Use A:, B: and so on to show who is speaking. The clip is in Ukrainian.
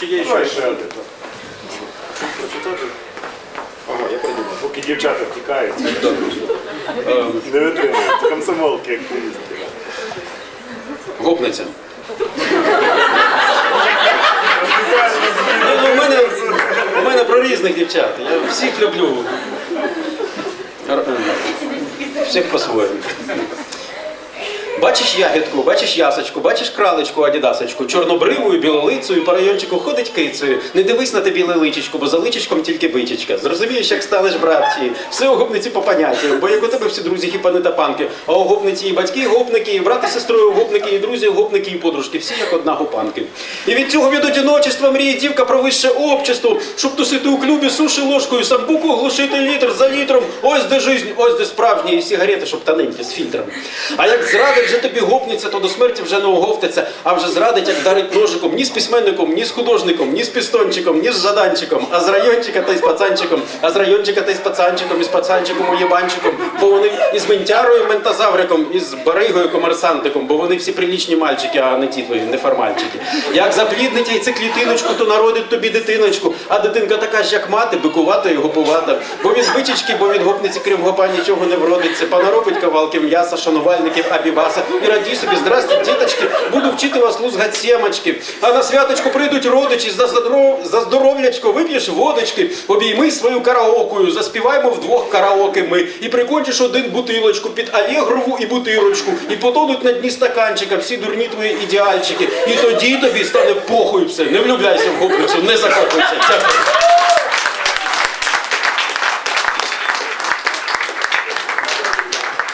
A: Чи є ще?
B: ще один.
A: Прочитати?
B: Ага, я придумав.
C: Поки дівчата втікають, не витримують. Комсомолки активісти.
A: Гопниця. Ну, ну, у, мене, у мене про різних дівчат. Я всіх люблю. Всіх по-своєму. Бачиш ягідку, бачиш ясочку, бачиш кралечку, адідасочку, чорнобривою, білолицею, по райончику ходить кицею. Не дивись на те біле личечко, бо за личечком тільки витічка. Зрозумієш, як станеш братці. Все у гопниці по поняттям, бо як у тебе всі друзі хіпани та панки, а у гопниці і батьки гопники, і брати з сестрою гопники, і друзі гопники, і подружки, всі як одна гопанки. І від цього від одиночества мріє дівка про вище общество, щоб тусити у клубі суші ложкою, самбуку глушити літр за літром. Ось де жизнь, ось де справжні і сигарети, щоб тоненькі з фільтром. А як зрадить тобі гопниця, то до смерті вже не оговтиться, а вже зрадить, як дарить ножиком, ні з письменником, ні з художником, ні з пістончиком, ні з жаданчиком, а з райончика та й з пацанчиком, а з райончика та й з пацанчиком, і з пацанчиком уєбанчиком, бо вони із ментярою, ментазавриком, і з баригою комерсантиком, бо вони всі прилічні мальчики, а не ті твої неформальчики. Як запліднить яйцеклітиночку, то народить тобі дитиночку, а дитинка така ж, як мати, бикувата і гопувата. Бо від бичечки, бо від гопниці крім гопа нічого не вродиться. Понаробить кавалки м'яса, шанувальників, абібаса. І радій собі, здрасте, діточки, буду вчити вас лузгать сімочки. А на святочку прийдуть родичі, за, здоров... за здоров'ячко вип'єш водочки, обійми свою караокою, заспіваймо вдвох караоке ми. І прикончиш один бутилочку під алегрову і бутилочку, і потонуть на дні стаканчика всі дурні твої ідеальчики. І тоді тобі стане похуй все. Не влюбляйся в гопницю, не закохуйся. Дякую.